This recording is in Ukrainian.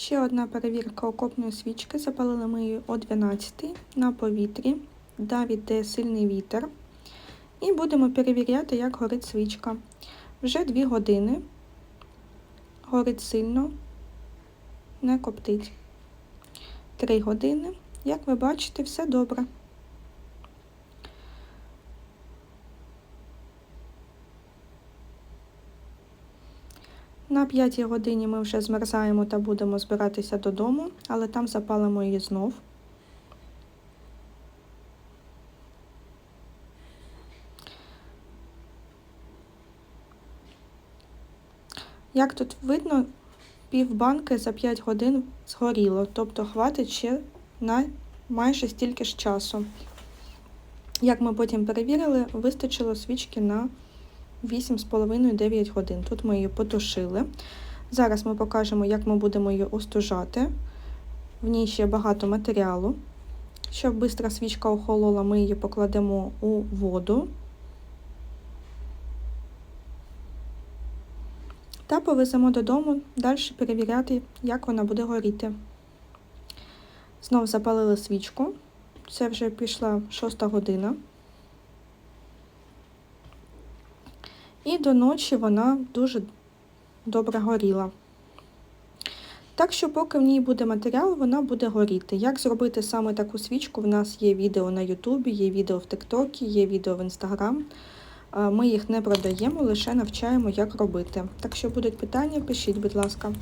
Ще одна перевірка окопної свічки. Запалили ми її о 12 на повітрі, дав іде сильний вітер. І будемо перевіряти, як горить свічка. Вже 2 години. Горить сильно, не коптить. 3 години. Як ви бачите, все добре. На п'ятій годині ми вже змерзаємо та будемо збиратися додому, але там запалимо її знов. Як тут видно, пів банки за 5 годин згоріло, тобто хватить ще на майже стільки ж часу. Як ми потім перевірили, вистачило свічки на 8,5-9 годин. Тут ми її потушили. Зараз ми покажемо, як ми будемо її остужати. В ній ще багато матеріалу. Щоб швидко свічка охолола, ми її покладемо у воду та повеземо додому далі перевіряти, як вона буде горіти. Знов запалили свічку. Це вже пішла шоста година. І до ночі вона дуже добре горіла. Так що, поки в ній буде матеріал, вона буде горіти. Як зробити саме таку свічку? В нас є відео на Ютубі, є відео в Тиктокі, є відео в Інстаграм. Ми їх не продаємо, лише навчаємо, як робити. Так що будуть питання, пишіть, будь ласка.